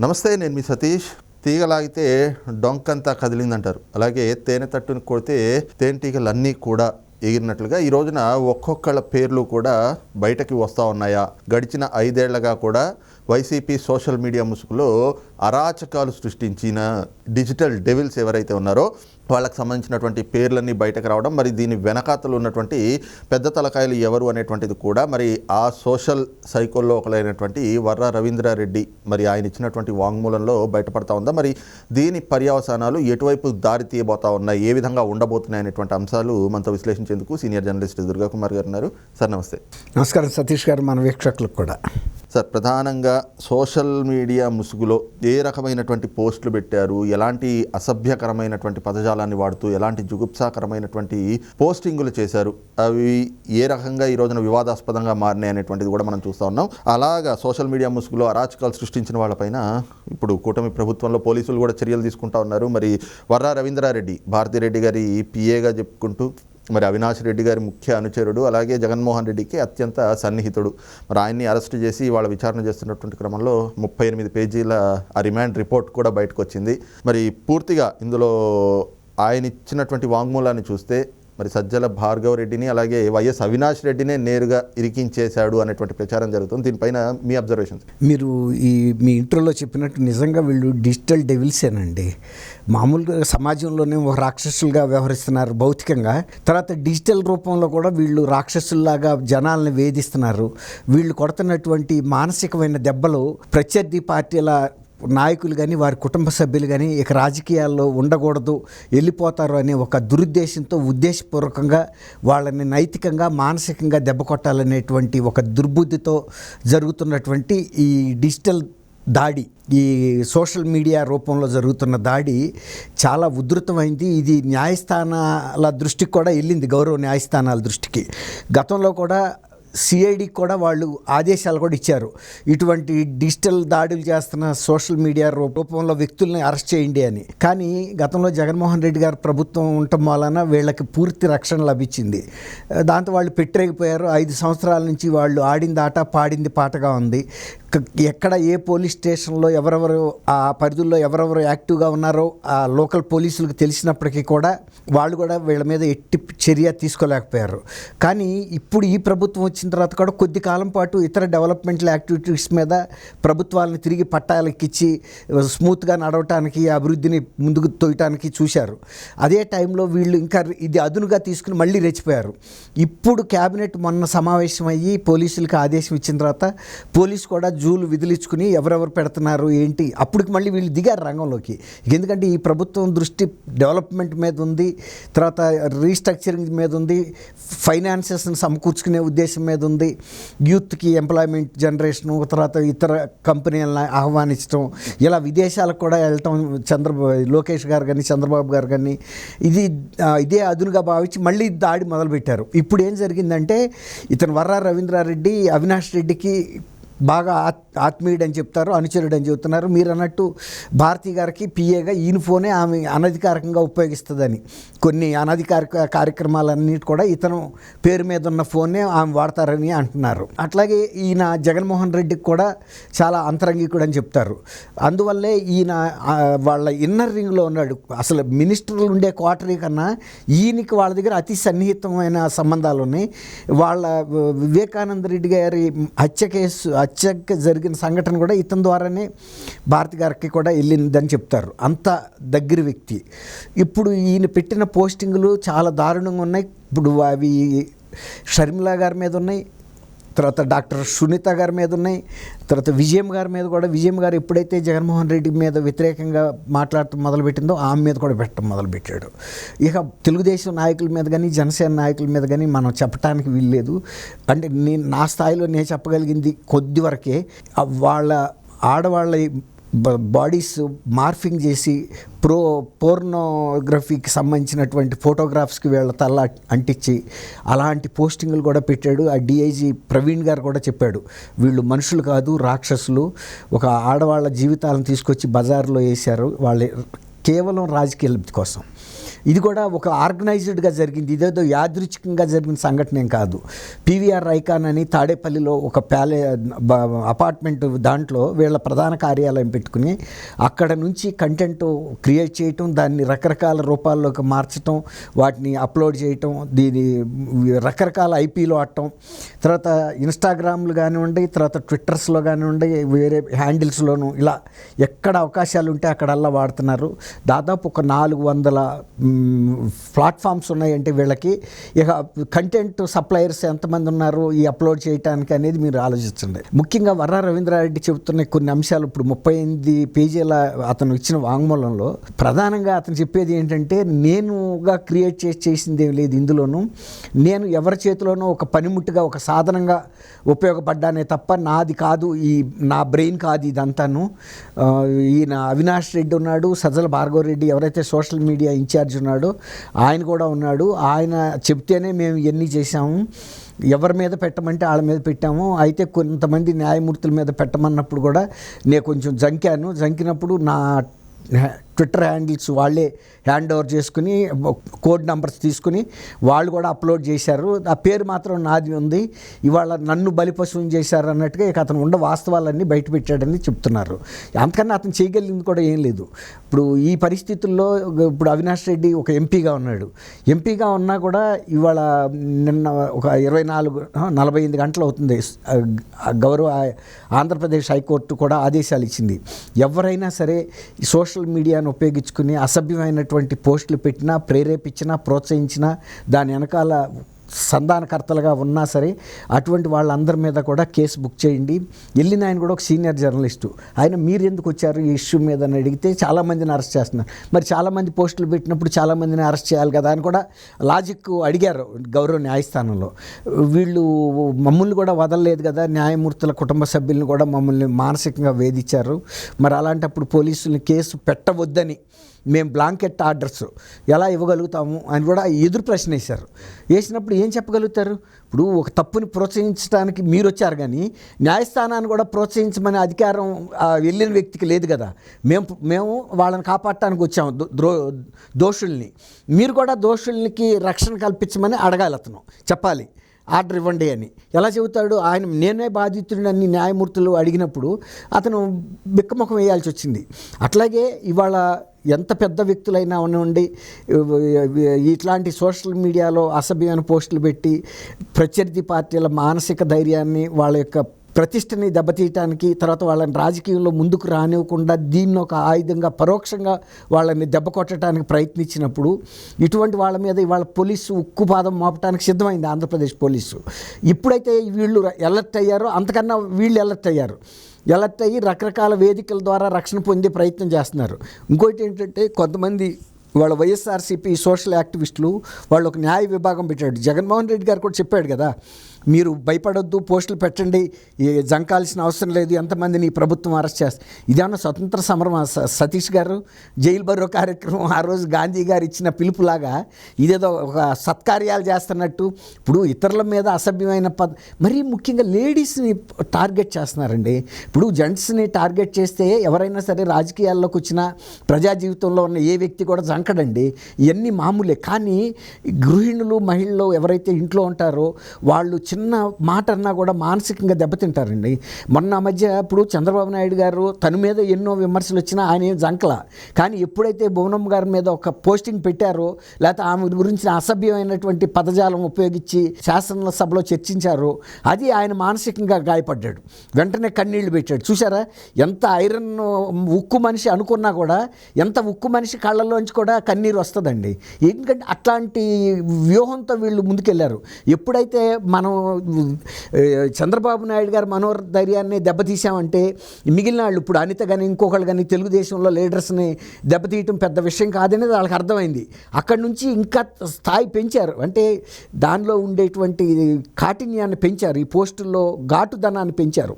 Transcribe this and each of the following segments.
నమస్తే నేను మీ సతీష్. తీగలాగితే డొంకంతా కదిలిందంటారు. అలాగే తేనె తట్టుని కొడితే తేనెటీగలన్నీ కూడా ఎగిరినట్లుగా ఈ రోజున ఒక్కొక్కళ్ళ పేర్లు కూడా బయటకి వస్తూ ఉన్నాయా? గడిచిన ఐదేళ్ళగా కూడా వైసీపీ సోషల్ మీడియా ముసుగులో అరాచకాలు సృష్టించిన డిజిటల్ డెవిల్స్ ఎవరైతే ఉన్నారో వాళ్ళకి సంబంధించినటువంటి పేర్లన్నీ బయటకు రావడం మరి దీని వెనకాతలు ఉన్నటువంటి పెద్ద తలకాయలు ఎవరు అనేటువంటిది కూడా మరి ఆ సోషల్ సైకోల్లో ఒకలైనటువంటి వర్ర రవీంద్రారెడ్డి మరి ఆయన ఇచ్చినటువంటి వాంగ్మూలంలో బయటపడతా ఉందా? మరి దీని పర్యవసానాలు ఎటువైపు దారి తీయబోతా ఉన్నాయి? ఏ విధంగా ఉండబోతున్నాయి అనేటువంటి అంశాలు మనతో విశ్లేషించేందుకు సీనియర్ జర్నలిస్ట్ దుర్గా కుమార్ గారు ఉన్నారు. సార్ నమస్తే. నమస్కారం. సతీష్ గారు మన వీక్షకులకు కూడా. సార్ ప్రధానంగా సోషల్ మీడియా ముసుగులో ఏ రకమైనటువంటి పోస్టులు పెట్టారు ఎలాంటి అసభ్యకరమైనటువంటి పదజాలాన్ని వాడుతూ ఎలాంటి జుగుప్సాకరమైనటువంటి పోస్టింగులు చేశారు అవి ఏ రకంగా ఈ రోజున వివాదాస్పదంగా మారినాయి అనేటువంటిది కూడా మనం చూస్తూ ఉన్నాం. అలాగా సోషల్ మీడియా ముసుగులో అరాచకాలు సృష్టించిన వాళ్ళపైన ఇప్పుడు కూటమి ప్రభుత్వంలో పోలీసులు కూడా చర్యలు తీసుకుంటా ఉన్నారు. మరి వర్రా రవీంద్రారెడ్డి భారతిరెడ్డి గారి పిఏగా చెప్పుకుంటూ మరి అవినాష్ రెడ్డి గారి ముఖ్య అనుచరుడు అలాగే జగన్మోహన్ రెడ్డికి అత్యంత సన్నిహితుడు. మరి ఆయన్ని అరెస్ట్ చేసి వాళ్ళ విచారణ చేస్తున్నటువంటి క్రమంలో ముప్పై ఎనిమిది పేజీల ఆ రిమాండ్ రిపోర్ట్ కూడా బయటకు వచ్చింది. మరి పూర్తిగా ఇందులో ఆయన ఇచ్చినటువంటి వాంగ్మూలాన్ని చూస్తే మరి సజ్జల భార్గవరెడ్డిని అలాగే వైఎస్ అవినాష్ రెడ్డినే నేరుగా ఇరికించేశాడు అనేటువంటి ప్రచారం జరుగుతుంది. దీనిపైన మీ అబ్జర్వేషన్స్? మీరు ఈ మీ ఇంట్రోలో చెప్పినట్టు నిజంగా వీళ్ళు డిజిటల్ డెవిల్సేనండి. మామూలుగా సమాజంలోనే ఒక రాక్షసులుగా వ్యవహరిస్తున్నారు భౌతికంగా. తర్వాత డిజిటల్ రూపంలో కూడా వీళ్ళు రాక్షసుల్లాగా జనాలను వేధిస్తున్నారు. వీళ్ళు కొడుతున్నటువంటి మానసికమైన దెబ్బలు ప్రత్యర్థి పార్టీల నాయకులు కానీ వారి కుటుంబ సభ్యులు కానీ ఇక రాజకీయాల్లో ఉండకూడదు వెళ్ళిపోతారు అనే ఒక దురుద్దేశంతో ఉద్దేశపూర్వకంగా వాళ్ళని నైతికంగా మానసికంగా దెబ్బ కొట్టాలనేటువంటి ఒక దుర్బుద్ధితో జరుగుతున్నటువంటి ఈ డిజిటల్ దాడి ఈ సోషల్ మీడియా రూపంలో జరుగుతున్న దాడి చాలా ఉధృతమైంది. ఇది న్యాయస్థానాల దృష్టికి కూడా వెళ్ళింది గౌరవ న్యాయస్థానాల దృష్టికి. గతంలో కూడా సిఐడికి కూడా వాళ్ళు ఆదేశాలు కూడా ఇచ్చారు. ఇటువంటి డిజిటల్ దాడులు చేస్తున్న సోషల్ మీడియా రూపంలో వ్యక్తుల్ని అరెస్ట్ చేయండి అని. కానీ గతంలో జగన్మోహన్ రెడ్డి గారు ప్రభుత్వం ఉండటం వలన వీళ్ళకి పూర్తి రక్షణ లభించింది. దాంతో వాళ్ళు పెట్టరేగిపోయారు. ఐదు సంవత్సరాల నుంచి వాళ్ళు ఆడింది ఆట పాడింది పాటగా ఉంది. ఎక్కడ ఏ పోలీస్ స్టేషన్లో ఎవరెవరు ఆ పరిధుల్లో ఎవరెవరు యాక్టివ్గా ఉన్నారో ఆ లోకల్ పోలీసులకు తెలిసినప్పటికీ కూడా వాళ్ళు కూడా వీళ్ళ మీద ఎట్టి చర్య తీసుకోలేకపోయారు. కానీ ఇప్పుడు ఈ ప్రభుత్వం వచ్చిన తర్వాత కూడా కొద్ది కాలం పాటు ఇతర డెవలప్మెంటల్ యాక్టివిటీస్ మీద ప్రభుత్వాలను తిరిగి పట్టాలకిచ్చి స్మూత్గా నడవటానికి అభివృద్ధిని ముందుకు తోయటానికి చూశారు. అదే టైంలో వీళ్ళు ఇంకా ఇది అదునుగా తీసుకుని మళ్ళీ రెచ్చిపోయారు. ఇప్పుడు క్యాబినెట్ మొన్న సమావేశం అయ్యి పోలీసులకు ఆదేశం ఇచ్చిన తర్వాత పోలీసు కూడా జూలు విదిలించుకుని ఎవరెవరు పెడుతున్నారు ఏంటి? అప్పటికి మళ్ళీ వీళ్ళు దిగారు రంగంలోకి. ఎందుకంటే ఈ ప్రభుత్వం దృష్టి డెవలప్మెంట్ మీద ఉంది తర్వాత రీస్ట్రక్చరింగ్ మీద ఉంది ఫైనాన్సెస్ని సమకూర్చుకునే ఉద్దేశం మీద ఉంది యూత్కి ఎంప్లాయ్మెంట్ జనరేషను తర్వాత ఇతర కంపెనీలను ఆహ్వానించడం ఇలా విదేశాలకు కూడా వెళ్ళటం చంద్రబాబు లోకేష్ గారు కానీ చంద్రబాబు గారు కానీ ఇది ఇదే అదునుగా భావించి మళ్ళీ దాడి మొదలుపెట్టారు. ఇప్పుడు ఏం జరిగిందంటే ఇతను వర్రా రవీంద్రారెడ్డి అవినాష్ రెడ్డికి బాగా ఆత్ ఆత్మీయుడని చెప్తారు అనుచరుడు అని చెబుతున్నారు. మీరు అన్నట్టు భారతి గారికి పిఏగా ఈయన ఫోనే ఆమె అనధికారికంగా ఉపయోగిస్తుందని. కొన్ని అనధికారిక కార్యక్రమాలన్నిటి కూడా ఇతను పేరు మీద ఉన్న ఫోనే ఆమె వాడతారని అంటున్నారు. అట్లాగే ఈయన జగన్మోహన్ రెడ్డికి కూడా చాలా అంతరంగికుడు అని చెప్తారు. అందువల్లే ఈయన వాళ్ళ ఇన్నర్ రింగ్లో ఉన్నాడు. అసలు మినిస్టర్లు ఉండే క్వార్టరీ కన్నా ఈయనకి వాళ్ళ దగ్గర అతి సన్నిహితమైన సంబంధాలు ఉన్నాయి వాళ్ళ వివేకానంద రెడ్డి గారి హత్య కేసు హత్యకి జరిగిన సంఘటన కూడా ఇతని ద్వారానే భారతి గారికి కూడా వెళ్ళిందని చెప్తారు. అంత దగ్గర వ్యక్తి. ఇప్పుడు ఈయన పెట్టిన పోస్టింగులు చాలా దారుణంగా ఉన్నాయి. ఇప్పుడు అవి షర్మిలా గారి మీద ఉన్నాయి. తర్వాత డాక్టర్ సునీత గారి మీద ఉన్నాయి. తర్వాత విజయం గారి మీద కూడా విజయం గారు ఎప్పుడైతే జగన్మోహన్ రెడ్డి మీద వ్యతిరేకంగా మాట్లాడటం మొదలుపెట్టిందో ఆమె మీద కూడా పెట్టడం మొదలుపెట్టాడు. ఇక తెలుగుదేశం నాయకుల మీద కానీ జనసేన నాయకుల మీద కానీ మనం చెప్పడానికి వీల్లేదు. అంటే నేను నా స్థాయిలో నేను చెప్పగలిగింది కొద్ది వరకే. వాళ్ళ ఆడవాళ్ళ బాడీస్ మార్ఫింగ్ చేసి ప్రో పోర్నోగ్రఫీకి సంబంధించినటువంటి ఫోటోగ్రాఫ్స్కి వీళ్ళ తల అంటించి అలాంటి పోస్టింగ్లు కూడా పెట్టాడు. ఆ డిఐజీ ప్రవీణ్ గారు కూడా చెప్పాడు. వీళ్ళు మనుషులు కాదు రాక్షసులు. ఒక ఆడవాళ్ళ జీవితాలను తీసుకొచ్చి బజార్లో వేశారు వాళ్ళ కేవలం రాజకీయ లబ్ధి కోసం. ఇది కూడా ఒక ఆర్గనైజ్డ్గా జరిగింది. ఇదేదో యాదృచ్ఛికంగా జరిగిన సంఘటన ఏం కాదు. పీవీఆర్ రైకాన్ అని తాడేపల్లిలో ఒక ప్యాలే అపార్ట్మెంట్ దాంట్లో వీళ్ళ ప్రధాన కార్యాలయం పెట్టుకుని అక్కడ నుంచి కంటెంట్ క్రియేట్ చేయటం దాన్ని రకరకాల రూపాల్లోకి మార్చటం వాటిని అప్లోడ్ చేయటం దీని రకరకాల ఐపీలో ఆడటం తర్వాత ఇన్స్టాగ్రామ్లు కానివ్వండి తర్వాత ట్విట్టర్స్లో కానివ్వండి వేరే హ్యాండిల్స్లోనూ ఇలా ఎక్కడ అవకాశాలు ఉంటే అక్కడల్లా వాడుతున్నారు. దాదాపు ఒక నాలుగు వందల ప్లాట్ఫామ్స్ ఉన్నాయంటే వీళ్ళకి ఇక కంటెంట్ సప్లయర్స్ ఎంతమంది ఉన్నారు ఈ అప్లోడ్ చేయడానికి అనేది మీరు ఆలోచించండి ముఖ్యంగా వర్రా రవీంద్రారెడ్డి చెబుతున్న కొన్ని అంశాలు ఇప్పుడు ముప్పై ఎనిమిది పేజీల అతను ఇచ్చిన వాంగ్మూలంలో ప్రధానంగా అతను చెప్పేది ఏంటంటే నేనుగా క్రియేట్ చేసి చేసింది ఏం లేదు ఇందులోనూ. నేను ఎవరి చేతిలోనో ఒక పనిముట్టుగా ఒక సాధనంగా ఉపయోగపడ్డానే తప్ప నాది కాదు ఈ నా బ్రెయిన్ కాదు ఇదంతాను. ఈయన అవినాష్ రెడ్డి ఉన్నాడు సజ్జల భార్గవ రెడ్డి ఎవరైతే సోషల్ మీడియా ఇన్ఛార్జ్ ఉన్నాడో ఆయన కూడా ఉన్నాడు. ఆయన చెప్తేనే మేము ఇవన్నీ చేశాము. ఎవరి మీద పెట్టమంటే వాళ్ళ మీద పెట్టాము. అయితే కొంతమంది న్యాయమూర్తుల మీద పెట్టమన్నప్పుడు కూడా నేను కొంచెం జంకాను. జంకినప్పుడు నా ట్విట్టర్ హ్యాండిల్స్ వాళ్ళే హ్యాండ్ ఓవర్ చేసుకుని కోడ్ నంబర్స్ తీసుకుని వాళ్ళు కూడా అప్లోడ్ చేశారు. ఆ పేరు మాత్రం నాది ఉంది. ఇవాళ నన్ను బలిపశువుని చేశారు అన్నట్టుగా ఇక అతను ఉండ వాస్తవాలన్నీ బయటపెట్టాడని చెప్తున్నారు. అంతకన్నా అతను చేయగలిగింది కూడా ఏం లేదు. ఇప్పుడు ఈ పరిస్థితుల్లో ఇప్పుడు అవినాష్ రెడ్డి ఒక ఎంపీగా ఉన్నాడు. ఎంపీగా ఉన్నా కూడా ఇవాళ నిన్న ఒక ఇరవై నాలుగు నలభై ఎనిమిది గంటలు అవుతుంది. గౌరవ ఆంధ్రప్రదేశ్ హైకోర్టు కూడా ఆదేశాలు ఇచ్చింది. ఎవరైనా సరే సోషల్ మీడియాను ఉపయోగించుకుని అసభ్యమైనటువంటి పోస్టులు పెట్టినా ప్రేరేపించినా ప్రోత్సహించినా దాని వెనకాల సంధానకర్తలుగా ఉన్నా సరే అటువంటి వాళ్ళందరి మీద కూడా కేసు బుక్ చేయండి. వెళ్ళిన ఆయన కూడా ఒక సీనియర్ జర్నలిస్టు. ఆయన మీరు ఎందుకు వచ్చారు ఈ ఇష్యూ మీద అని అడిగితే చాలామందిని అరెస్ట్ చేస్తున్నారు. మరి చాలామంది పోస్టులు పెట్టినప్పుడు చాలామందిని అరెస్ట్ చేయాలి కదా అని కూడా లాజిక్ అడిగారు గౌరవ న్యాయస్థానంలో. వీళ్ళు మమ్మల్ని కూడా వదలలేదు కదా న్యాయమూర్తుల కుటుంబ సభ్యులను కూడా మమ్మల్ని మానసికంగా వేధించారు. మరి అలాంటప్పుడు పోలీసులు కేసు పెట్టవద్దని మేము బ్లాంకెట్ ఆర్డర్స్ ఎలా ఇవ్వగలుగుతాము అని కూడా ఎదురు ప్రశ్న వేశారు. వేసినప్పుడు ఏం చెప్పగలుగుతారు? ఇప్పుడు ఒక తప్పుని ప్రోత్సహించడానికి మీరు వచ్చారు కానీ న్యాయస్థానాన్ని కూడా ప్రోత్సహించమనే అధికారం వెళ్ళిన వ్యక్తికి లేదు కదా. మేము మేము వాళ్ళని కాపాడటానికి వచ్చాము దో- ద్రో దోషుల్ని. మీరు కూడా దోషుల్నికి రక్షణ కల్పించమని అడగాలి అతను. చెప్పాలి. ఆర్డర్ ఇవ్వండి అని. ఎలా చెబుతాడు? ఆయన నేనే బాధితుడిని న్యాయమూర్తులు అడిగినప్పుడు అతను బిక్కముఖం వేయాల్సి వచ్చింది. అట్లాగే ఇవాళ ఎంత పెద్ద వ్యక్తులైనా ఉండి ఇట్లాంటి సోషల్ మీడియాలో అసభ్యమైన పోస్టులు పెట్టి ప్రత్యర్థి పార్టీల మానసిక ధైర్యాన్ని వాళ్ళ యొక్క ప్రతిష్టని దెబ్బతీయటానికి తర్వాత వాళ్ళని రాజకీయంలో ముందుకు రానివ్వకుండా దీన్ని ఒక ఆయుధంగా పరోక్షంగా వాళ్ళని దెబ్బ కొట్టడానికి ప్రయత్నించినప్పుడు ఇటువంటి వాళ్ళ మీద ఇవాళ పోలీసు ఉక్కుపాదం మోపడానికి సిద్ధమైంది ఆంధ్రప్రదేశ్ పోలీసు. ఇప్పుడైతే వీళ్ళు ఎలర్ట్ అయ్యారో. అంతకన్నా వీళ్ళు ఎలర్ట్ అయ్యారు. ఎలర్ట్ అయ్యి రకరకాల వేదికల ద్వారా రక్షణ పొందే ప్రయత్నం చేస్తున్నారు. ఇంకోటి ఏంటంటే కొంతమంది వాళ్ళ వైఎస్ఆర్సీపీ సోషల్ యాక్టివిస్టులు వాళ్ళు ఒక న్యాయ విభాగం పెట్టాడు జగన్మోహన్ రెడ్డి గారు కూడా చెప్పాడు కదా మీరు భయపడొద్దు పోస్టులు పెట్టండి జంకాల్సిన అవసరం లేదు ఎంతమందిని ప్రభుత్వం అరెస్ట్ చేస్తారు ఇదేమన్నా స్వతంత్ర సమరం సతీష్ గారు? జైలు బరో కార్యక్రమం ఆ రోజు గాంధీ గారు ఇచ్చిన పిలుపులాగా ఇదేదో ఒక సత్కార్యాలు చేస్తున్నట్టు ఇప్పుడు ఇతరుల మీద అసభ్యమైన పద మరీ ముఖ్యంగా లేడీస్ని టార్గెట్ చేస్తున్నారండి. ఇప్పుడు జెంట్స్ని టార్గెట్ చేస్తే ఎవరైనా సరే రాజకీయాల్లోకి వచ్చిన ప్రజా జీవితంలో ఉన్న ఏ వ్యక్తి కూడా జంకడండి. ఇవన్నీ మామూలే. కానీ గృహిణులు మహిళలు ఎవరైతే ఇంట్లో ఉంటారో వాళ్ళు చిన్న మాట అన్నా కూడా మానసికంగా దెబ్బతింటారండి. మొన్న మధ్య ఇప్పుడు చంద్రబాబు నాయుడు గారు తన మీద ఎన్నో విమర్శలు వచ్చినా ఆయన ఏం జంకల. కానీ ఎప్పుడైతే భువనమ్మ గారి మీద ఒక పోస్టింగ్ పెట్టారో లేకపోతే ఆమె గురించి అసభ్యమైనటువంటి పదజాలం ఉపయోగించి శాసనసభలో చర్చించారో అది ఆయన మానసికంగా గాయపడ్డాడు. వెంటనే కన్నీళ్ళు పెట్టాడు. చూసారా ఎంత ఐరన్ ఉక్కు మనిషి అనుకున్నా కూడా ఎంత ఉక్కు మనిషి కళ్ళల్లోంచి కూడా కన్నీరు వస్తుందండి. ఎందుకంటే అట్లాంటి వ్యూహంతో వీళ్ళు ముందుకెళ్ళారు ఎప్పుడైతే మనం చంద్రబాబు నాయుడు గారు మనోధైర్యాన్ని దెబ్బతీసామంటే మిగిలిన వాళ్ళు ఇప్పుడు అనిత కానీ ఇంకొకళ్ళు కానీ తెలుగుదేశంలో లీడర్స్ని దెబ్బతీయటం పెద్ద విషయం కాదనేది వాళ్ళకి అర్థమైంది. అక్కడి నుంచి ఇంకా స్థాయి పెంచారు. అంటే దానిలో ఉండేటువంటి కాఠిన్యాన్ని పెంచారు. ఈ పోస్టుల్లో ఘాటుదనాన్ని పెంచారు.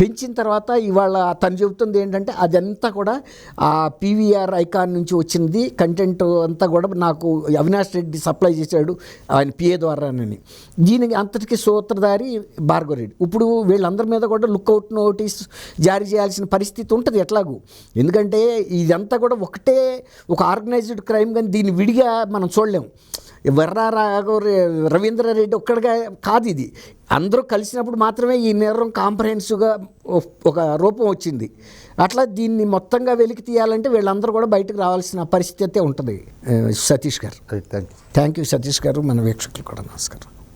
పెంచిన తర్వాత ఇవాళ తను చెబుతుంది ఏంటంటే అదంతా కూడా ఆ పీవీఆర్ ఐకాన్ నుంచి వచ్చింది కంటెంట్ అంతా కూడా నాకు అవినాష్ రెడ్డి సప్లై చేశాడు ఆయన పిఏ ద్వారానని. దీనికి అంతటికి ముఖ్య సూత్రధారి భార్గవరెడ్డి ఇప్పుడు వీళ్ళందరి మీద కూడా లుక్అవుట్ నోటీస్ జారీ చేయాల్సిన పరిస్థితి ఉంటుంది ఎట్లాగూ. ఎందుకంటే ఇదంతా కూడా ఒకటే ఒక ఆర్గనైజ్డ్ క్రైమ్ కానీ దీన్ని విడిగా మనం చూడలేము వర్రా రాఘవ రవీంద్రారెడ్డి ఒక్కడిగా కాదు ఇది. అందరూ కలిసినప్పుడు మాత్రమే ఈ నేరం కాంప్రహెన్సివ్గా ఒక రూపం వచ్చింది. అట్లా దీన్ని మొత్తంగా వెలికి తీయాలంటే వీళ్ళందరూ కూడా బయటకు రావాల్సిన పరిస్థితి అయితే ఉంటుంది. సతీష్ గారు. Right thank you thank you Satish గారు. మన వీక్షకులు కూడా నమస్కారం.